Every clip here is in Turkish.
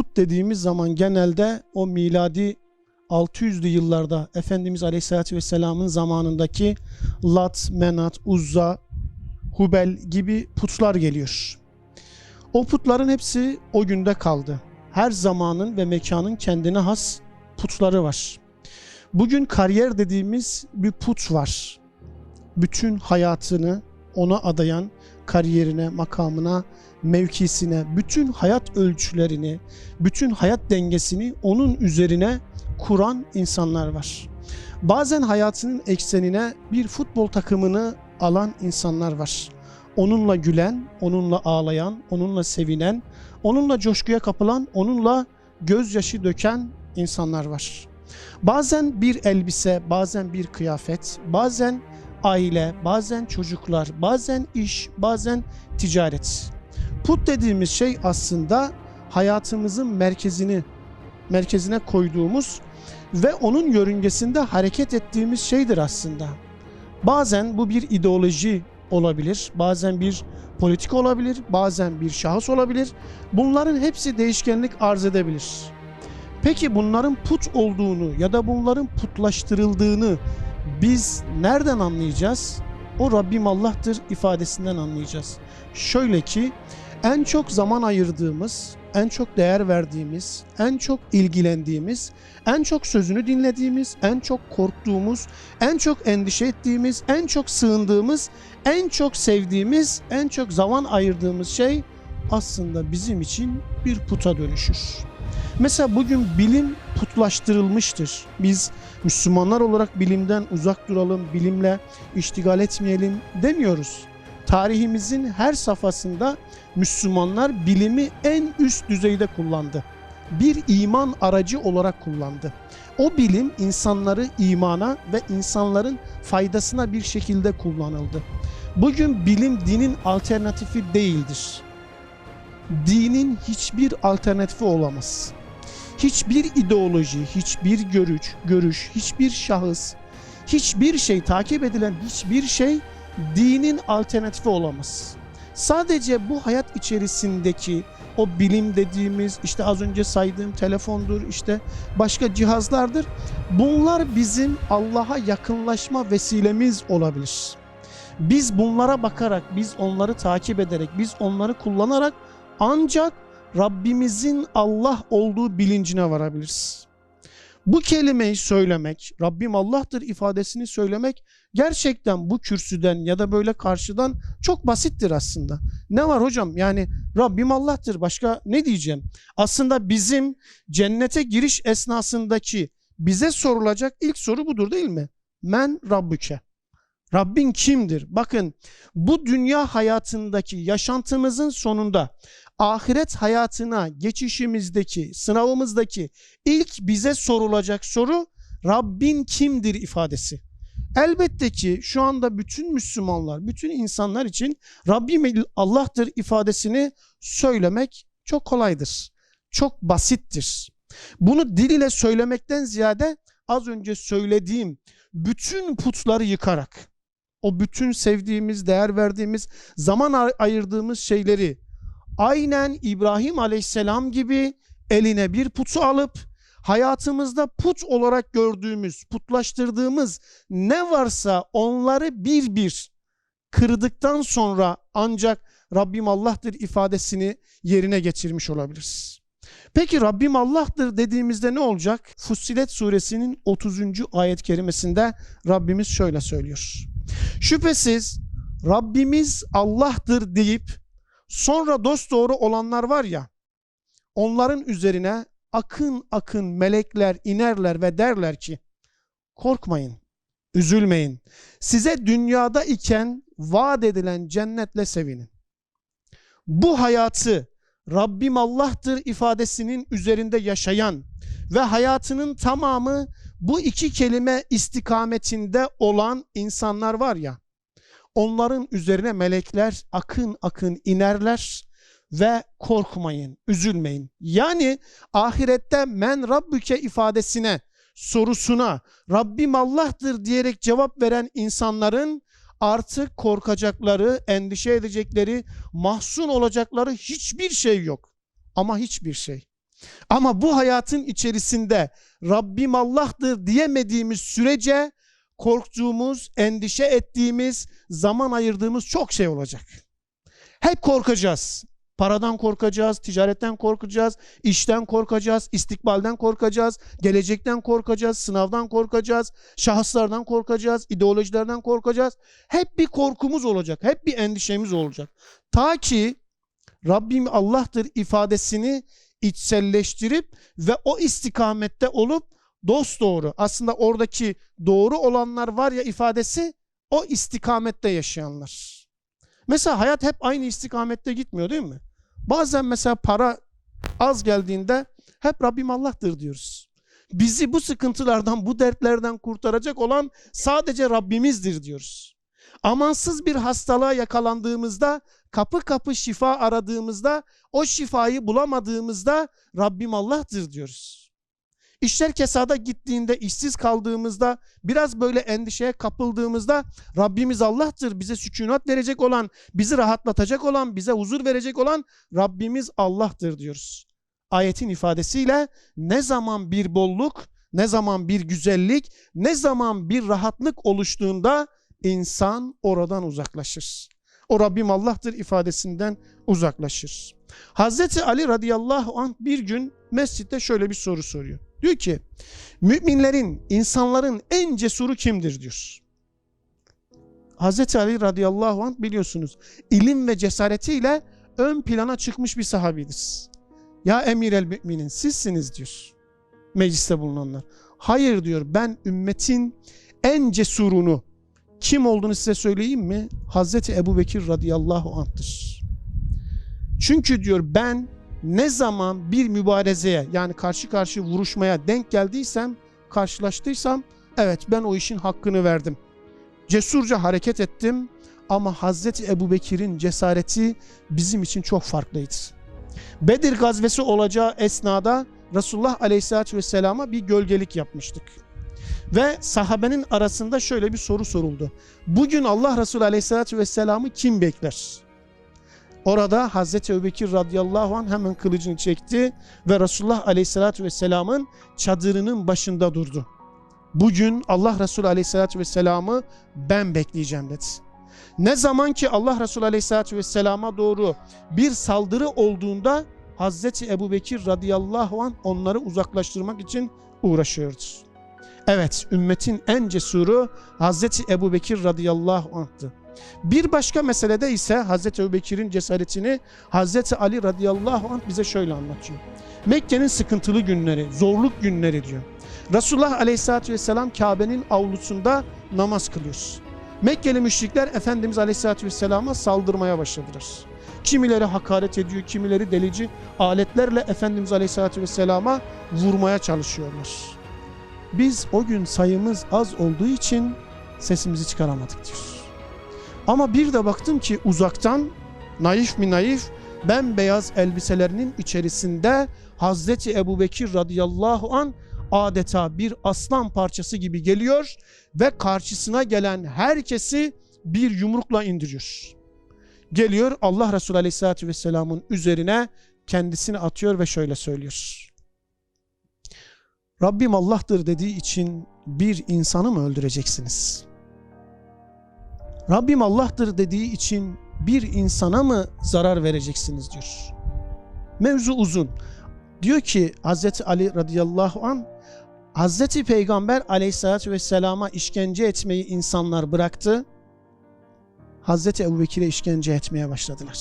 put dediğimiz zaman genelde o miladi 600'lü yıllarda Efendimiz Aleyhisselatü Vesselam'ın zamanındaki Lat, Menat, Uzza, Hubel gibi putlar geliyor. O putların hepsi o günde kaldı. Her zamanın ve mekanın kendine has putları var. Bugün kariyer dediğimiz bir put var. Bütün hayatını ona adayan kariyerine, makamına, mevkisine, bütün hayat ölçülerini, bütün hayat dengesini onun üzerine kuran insanlar var. Bazen hayatının eksenine bir futbol takımını alan insanlar var. Onunla gülen, onunla ağlayan, onunla sevinen, onunla coşkuya kapılan, onunla gözyaşı döken insanlar var. Bazen bir elbise, bazen bir kıyafet, bazen aile, bazen çocuklar, bazen iş, bazen ticaret. Put dediğimiz şey aslında hayatımızın merkezini merkezine koyduğumuz ve onun yörüngesinde hareket ettiğimiz şeydir aslında. Bazen bu bir ideoloji olabilir, bazen bir politik olabilir, bazen bir şahıs olabilir. Bunların hepsi değişkenlik arz edebilir. Peki bunların put olduğunu ya da bunların putlaştırıldığını biz nereden anlayacağız? O Rabbim Allah'tır ifadesinden anlayacağız. Şöyle ki en çok zaman ayırdığımız, en çok değer verdiğimiz, en çok ilgilendiğimiz, en çok sözünü dinlediğimiz, en çok korktuğumuz, en çok endişe ettiğimiz, en çok sığındığımız, en çok sevdiğimiz, en çok zaman ayırdığımız şey aslında bizim için bir puta dönüşür. Mesela bugün bilim putlaştırılmıştır. Biz Müslümanlar olarak bilimden uzak duralım, bilimle iştigal etmeyelim demiyoruz. Tarihimizin her safhasında Müslümanlar bilimi en üst düzeyde kullandı. Bir iman aracı olarak kullandı. O bilim insanları imana ve insanların faydasına bir şekilde kullanıldı. Bugün bilim dinin alternatifi değildir. Dinin hiçbir alternatifi olamaz hiçbir ideoloji, hiçbir görüş, görüş, hiçbir şahıs, hiçbir şey takip edilen hiçbir şey dinin alternatifi olamaz. Sadece bu hayat içerisindeki o bilim dediğimiz işte az önce saydığım telefondur işte başka cihazlardır. Bunlar bizim Allah'a yakınlaşma vesilemiz olabilir. Biz bunlara bakarak, biz onları takip ederek, biz onları kullanarak ancak Rabbimizin Allah olduğu bilincine varabiliriz. Bu kelimeyi söylemek, Rabbim Allah'tır ifadesini söylemek gerçekten bu kürsüden ya da böyle karşıdan çok basittir aslında. Ne var hocam? Yani Rabbim Allah'tır. Başka ne diyeceğim? Aslında bizim cennete giriş esnasındaki bize sorulacak ilk soru budur değil mi? Men Rabbüke. Rabbin kimdir? Bakın bu dünya hayatındaki yaşantımızın sonunda ahiret hayatına geçişimizdeki, sınavımızdaki ilk bize sorulacak soru Rabbin kimdir ifadesi. Elbette ki şu anda bütün Müslümanlar, bütün insanlar için Rabbim Allah'tır ifadesini söylemek çok kolaydır. Çok basittir. Bunu dil ile söylemekten ziyade az önce söylediğim bütün putları yıkarak, o bütün sevdiğimiz, değer verdiğimiz, zaman ayırdığımız şeyleri aynen İbrahim Aleyhisselam gibi eline bir putu alıp hayatımızda put olarak gördüğümüz, putlaştırdığımız ne varsa onları bir bir kırdıktan sonra ancak Rabbim Allah'tır ifadesini yerine geçirmiş olabiliriz. Peki Rabbim Allah'tır dediğimizde ne olacak? Fussilet suresinin 30. ayet kerimesinde Rabbimiz şöyle söylüyor. Şüphesiz Rabbimiz Allah'tır deyip sonra dosdoğru olanlar var ya onların üzerine akın akın melekler inerler ve derler ki korkmayın, üzülmeyin. Size dünyada iken vaat edilen cennetle sevinin. Bu hayatı Rabbim Allah'tır ifadesinin üzerinde yaşayan ve hayatının tamamı bu iki kelime istikametinde olan insanlar var ya onların üzerine melekler akın akın inerler ve korkmayın, üzülmeyin. Yani ahirette men rabbüke ifadesine, sorusuna Rabbim Allah'tır diyerek cevap veren insanların artık korkacakları, endişe edecekleri, mahzun olacakları hiçbir şey yok. Ama hiçbir şey. Ama bu hayatın içerisinde Rabbim Allah'tır diyemediğimiz sürece korktuğumuz, endişe ettiğimiz, zaman ayırdığımız çok şey olacak. Hep korkacağız. Paradan korkacağız, ticaretten korkacağız, işten korkacağız, istikbalden korkacağız, gelecekten korkacağız, sınavdan korkacağız, şahıslardan korkacağız, ideolojilerden korkacağız. Hep bir korkumuz olacak, hep bir endişemiz olacak. Ta ki Rabbim Allah'tır ifadesini içselleştirip ve o istikamette olup dost doğru aslında oradaki doğru olanlar var ya ifadesi o istikamette yaşayanlar. Mesela hayat hep aynı istikamette gitmiyor değil mi? Bazen mesela para az geldiğinde hep Rabbim Allah'tır diyoruz. Bizi bu sıkıntılardan, bu dertlerden kurtaracak olan sadece Rabbimizdir diyoruz. Amansız bir hastalığa yakalandığımızda, kapı kapı şifa aradığımızda, o şifayı bulamadığımızda Rabbim Allah'tır diyoruz. İşler kesada gittiğinde, işsiz kaldığımızda, biraz böyle endişeye kapıldığımızda Rabbimiz Allah'tır. Bize sükunat verecek olan, bizi rahatlatacak olan, bize huzur verecek olan Rabbimiz Allah'tır diyoruz. Ayetin ifadesiyle ne zaman bir bolluk, ne zaman bir güzellik, ne zaman bir rahatlık oluştuğunda insan oradan uzaklaşır. O Rabbim Allah'tır ifadesinden uzaklaşır. Hazreti Ali radıyallahu anh bir gün mescitte şöyle bir soru soruyor. Diyor ki müminlerin, insanların en cesuru kimdir diyor. Hazreti Ali radıyallahu anh biliyorsunuz ilim ve cesaretiyle ön plana çıkmış bir sahabidir. Ya emir el müminin sizsiniz diyor mecliste bulunanlar. Hayır diyor ben ümmetin en cesurunu kim olduğunu size söyleyeyim mi? Hazreti Ebu Bekir radıyallahu anh'tır. Çünkü diyor ben ne zaman bir mübarezeye yani karşı karşı vuruşmaya denk geldiysem, karşılaştıysam evet ben o işin hakkını verdim. Cesurca hareket ettim ama Hazreti Ebu Bekir'in cesareti bizim için çok farklıydı. Bedir gazvesi olacağı esnada Resulullah Aleyhisselatü Vesselam'a bir gölgelik yapmıştık. Ve sahabenin arasında şöyle bir soru soruldu. Bugün Allah Resulü Aleyhisselatü Vesselam'ı kim bekler? Orada Hazreti Ebubekir radıyallahu anh hemen kılıcını çekti ve Resulullah aleyhissalatü vesselamın çadırının başında durdu. Bugün Allah Resulü aleyhissalatü vesselamı ben bekleyeceğim dedi. Ne zaman ki Allah Resulü aleyhissalatü vesselama doğru bir saldırı olduğunda Hazreti Ebubekir radıyallahu anh onları uzaklaştırmak için uğraşıyordu. Evet ümmetin en cesuru Hazreti Ebubekir radıyallahu anh'tı. Bir başka meselede ise Hazreti Ebubekir'in cesaretini Hazreti Ali radıyallahu anh bize şöyle anlatıyor. Mekke'nin sıkıntılı günleri, zorluk günleri diyor. Resulullah aleyhissalatü vesselam Kabe'nin avlusunda namaz kılıyor. Mekkeli müşrikler Efendimiz aleyhissalatü vesselama saldırmaya başladılar. Kimileri hakaret ediyor, kimileri delici aletlerle Efendimiz aleyhissalatü vesselama vurmaya çalışıyorlar. Biz o gün sayımız az olduğu için sesimizi çıkaramadık diyor. Ama bir de baktım ki uzaktan naif mi naif bembeyaz elbiselerinin içerisinde Hazreti Ebubekir radıyallahu an adeta bir aslan parçası gibi geliyor ve karşısına gelen herkesi bir yumrukla indiriyor. Geliyor Allah Resulü aleyhissalatü vesselamın üzerine kendisini atıyor ve şöyle söylüyor. Rabbim Allah'tır dediği için bir insanı mı öldüreceksiniz? Rabbim Allah'tır dediği için bir insana mı zarar vereceksiniz diyor. Mevzu uzun. Diyor ki Hazreti Ali radıyallahu an Hazreti Peygamber aleyhissalatü vesselama işkence etmeyi insanlar bıraktı. Hazreti Ebubekir'e işkence etmeye başladılar.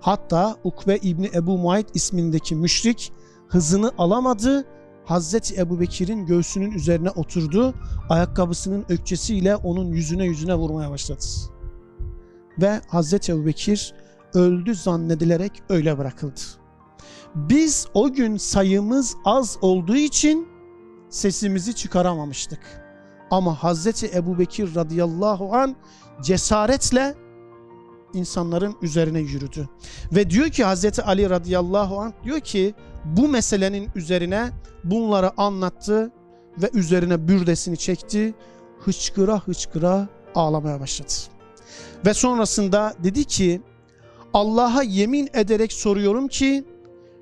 Hatta Ukbe İbni Ebu Muayt ismindeki müşrik hızını alamadı. Hazreti Ebubekir'in göğsünün üzerine oturdu. Ayakkabısının ökçesiyle onun yüzüne yüzüne vurmaya başladı. Ve Hazreti Ebubekir öldü zannedilerek öyle bırakıldı. Biz o gün sayımız az olduğu için sesimizi çıkaramamıştık. Ama Hazreti Ebubekir radıyallahu an cesaretle insanların üzerine yürüdü. Ve diyor ki Hazreti Ali radıyallahu anh diyor ki bu meselenin üzerine bunları anlattı ve üzerine bürdesini çekti. Hıçkıra hıçkıra ağlamaya başladı. Ve sonrasında dedi ki Allah'a yemin ederek soruyorum ki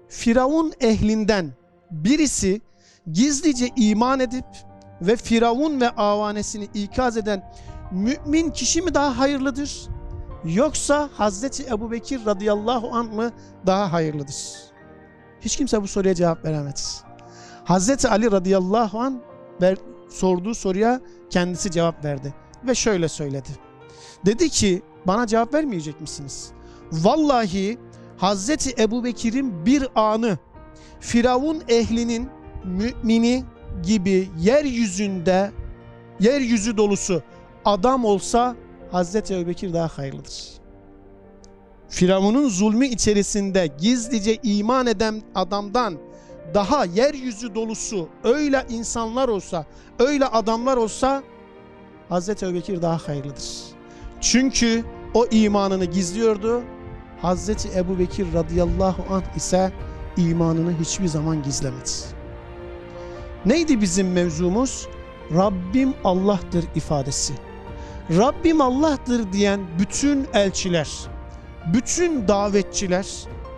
Firavun ehlinden birisi gizlice iman edip ve Firavun ve avanesini ikaz eden mümin kişi mi daha hayırlıdır? Yoksa Hazreti Ebu Bekir radıyallahu anh mı daha hayırlıdır? Hiç kimse bu soruya cevap veremez. Hazreti Ali radıyallahu anh ver- sorduğu soruya kendisi cevap verdi ve şöyle söyledi. Dedi ki bana cevap vermeyecek misiniz? Vallahi Hazreti Ebu Bekir'in bir anı Firavun ehlinin mümini gibi yeryüzünde yeryüzü dolusu adam olsa Hazreti Ebu Bekir daha hayırlıdır. Firavun'un zulmü içerisinde gizlice iman eden adamdan daha yeryüzü dolusu öyle insanlar olsa, öyle adamlar olsa Hazreti Ebubekir daha hayırlıdır. Çünkü o imanını gizliyordu. Hazreti Ebubekir radıyallahu anh ise imanını hiçbir zaman gizlemedi. Neydi bizim mevzumuz? Rabbim Allah'tır ifadesi. Rabbim Allah'tır diyen bütün elçiler, bütün davetçiler,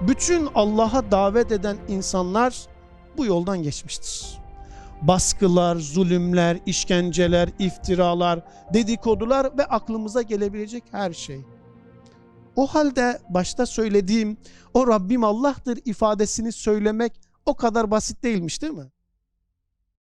bütün Allah'a davet eden insanlar bu yoldan geçmiştir. Baskılar, zulümler, işkenceler, iftiralar, dedikodular ve aklımıza gelebilecek her şey. O halde başta söylediğim o Rabbim Allah'tır ifadesini söylemek o kadar basit değilmiş değil mi?